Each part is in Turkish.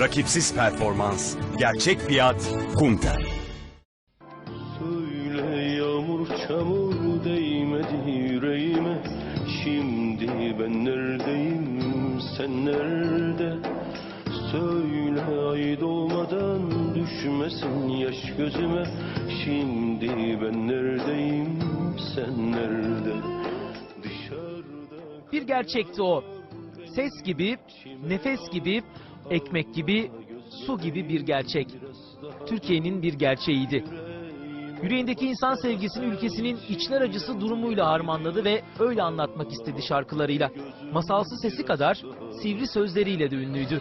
Rakipsiz performans, gerçek fiyat, Kunter. Söyle yağmur çamur değmedi yüreğime. Şimdi ben neredeyim sen nerede? Söyle ay doğmadan düşmesin yaş gözüme. Şimdi ben neredeyim sen nerede? Dışarıda Bir gerçekti o. Ses gibi, nefes gibi, ekmek gibi, su gibi bir gerçek. Türkiye'nin bir gerçeğiydi. Yüreğindeki insan sevgisini ülkesinin içler acısı durumuyla harmanladı ve öyle anlatmak istedi şarkılarıyla. Masalsı sesi kadar sivri sözleriyle de ünlüydü.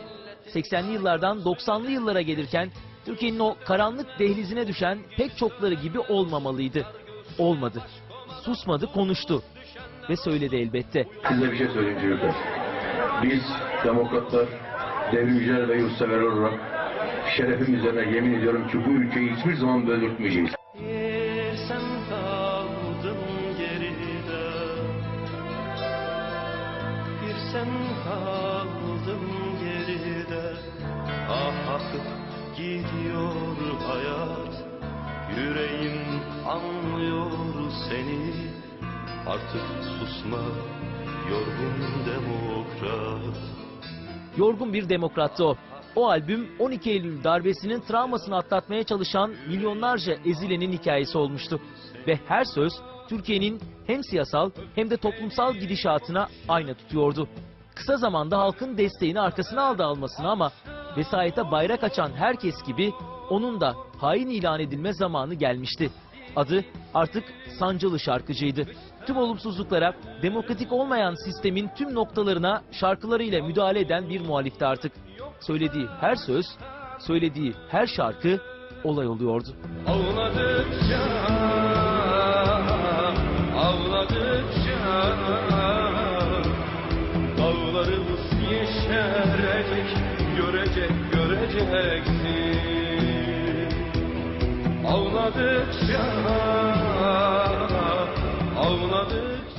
80'li yıllardan 90'lı yıllara gelirken Türkiye'nin o karanlık dehlizine düşen pek çokları gibi olmamalıydı. Olmadı. Susmadı, konuştu. Ve söyledi elbette. Size bir şey söyleyeyim çocuklar. Biz demokratlar, devrimciler ve yurtsever olarak şerefim üzerine yemin ediyorum ki bu ülkeyi hiçbir zaman böldürtmeyeceğiz. Sen Ah gidiyor hayat. Yüreğim anlıyor seni. Artık susma yorgun demokrat Yorgun bir demokrattı o. O albüm 12 Eylül darbesinin travmasını atlatmaya çalışan milyonlarca ezilenin hikayesi olmuştu. Ve her söz Türkiye'nin hem siyasal hem de toplumsal gidişatına ayna tutuyordu. Kısa zamanda halkın desteğini arkasına aldı almasına ama vesayete bayrak açan herkes gibi onun da hain ilan edilme zamanı gelmişti. Adı artık sancılı şarkıcıydı. Tüm olumsuzluklara, demokratik olmayan sistemin tüm noktalarına şarkılarıyla müdahale eden bir muhalifti artık. Söylediği her söz, söylediği her şarkı olay oluyordu. Ağladıkça, ağladıkça Dağlarımız yeşerecek, görecek, göreceksin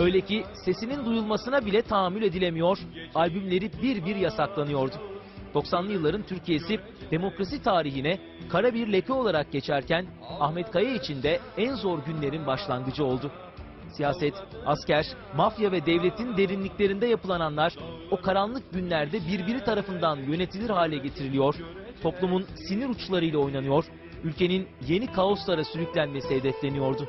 Öyle ki sesinin duyulmasına bile tahammül edilemiyor, albümleri bir bir yasaklanıyordu. 90'lı yılların Türkiye'si demokrasi tarihine kara bir leke olarak geçerken Ahmet Kaya için de en zor günlerin başlangıcı oldu. Siyaset, asker, mafya ve devletin derinliklerinde yapılananlar o karanlık günlerde birbiri tarafından yönetilir hale getiriliyor, toplumun sinir uçlarıyla oynanıyor, ülkenin yeni kaoslara sürüklenmesi hedefleniyordu.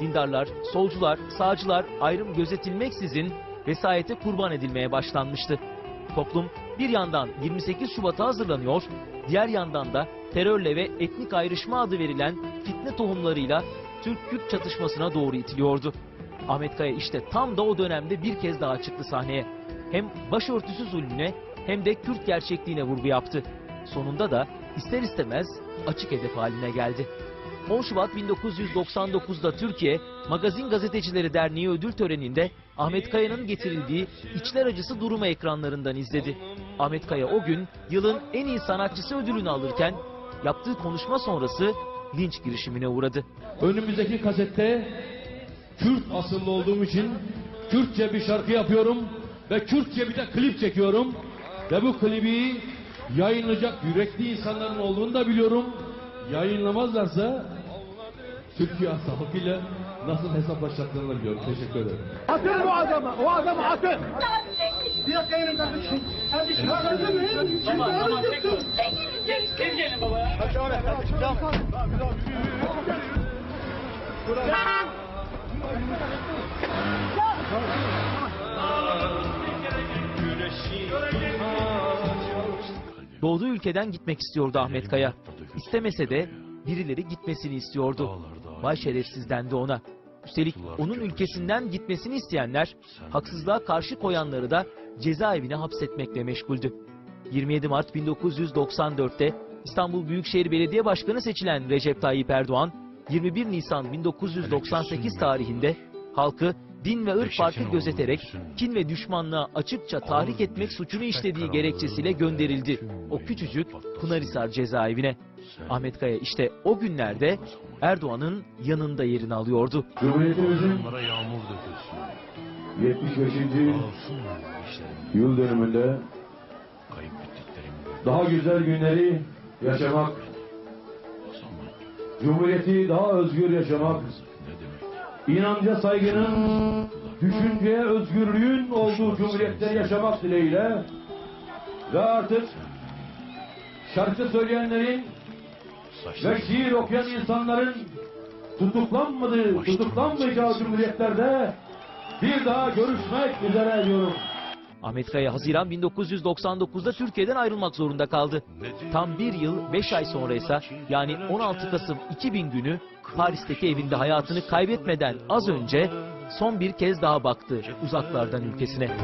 Dindarlar, solcular, sağcılar ayrım gözetilmeksizin vesayete kurban edilmeye başlanmıştı. Toplum bir yandan 28 Şubat'a hazırlanıyor, diğer yandan da terörle ve etnik ayrışma adı verilen fitne tohumlarıyla Türk-Kürt çatışmasına doğru itiliyordu. Ahmet Kaya işte tam da o dönemde bir kez daha çıktı sahneye. Hem başörtüsü zulmüne hem de Kürt gerçekliğine vurgu yaptı. Sonunda da ister istemez açık hedef haline geldi. 10 Şubat 1999'da Türkiye Magazin Gazetecileri Derneği ödül töreninde Ahmet Kaya'nın getirildiği içler acısı durumu ekranlarından izledi. Ahmet Kaya o gün yılın en iyi sanatçısı ödülünü alırken yaptığı konuşma sonrası linç girişimine uğradı. Önümüzdeki kasette Kürt asıllı olduğum için Kürtçe bir şarkı yapıyorum ve Kürtçe bir de klip çekiyorum. Ve bu klibi yayınlayacak yürekli insanların olduğunu da biliyorum. Yayınlamazlarsa Türkiye halkıyla nasıl hesaplaşacaklarını biliyorum. Teşekkür ederim. Atın o adamı, o adamı atın. Bir dakika elim kardeşim. Kardeşim, anladın mı? Tamam, tamam, tek. Siz gelin baba ya. Hadi devam et kardeşim, devam et. Doğduğu ülkeden gitmek istiyordu Ahmet Kaya. İstemese de birileri gitmesini istiyordu. Vay şerefsiz dendi ona. Üstelik onun ülkesinden gitmesini isteyenler haksızlığa karşı koyanları da cezaevine hapsetmekle meşguldü. 27 Mart 1994'te İstanbul Büyükşehir Belediye Başkanı seçilen Recep Tayyip Erdoğan, 21 Nisan 1998 tarihinde halkı din ve ırk farkı gözeterek kin ve düşmanlığa açıkça tahrik etmek suçunu işlediği gerekçesiyle gönderildi. O küçücük Pınarhisar cezaevine. Ahmet Kaya işte o günlerde Erdoğan'ın yanında yerini alıyordu. Cumhuriyetimizin Onlara yağmur dökülsün. 75. Dağılsın işlerim. yıl dönümünde daha güzel günleri yaşamak, Cumhuriyeti daha özgür yaşamak, inanca saygının, düşünceye özgürlüğün olduğu cumhuriyette yaşamak dileğiyle ve artık şarkı söyleyenlerin ve şiir okuyan insanların tutuklanmadığı, tutuklanmayacağı cumhuriyetlerde bir daha görüşmek üzere diyorum. Ahmet Kaya Haziran 1999'da Türkiye'den ayrılmak zorunda kaldı. Tam bir yıl 5 ay sonra ise yani 16 Kasım 2000 günü Paris'teki evinde hayatını kaybetmeden az önce son bir kez daha baktı uzaklardan ülkesine.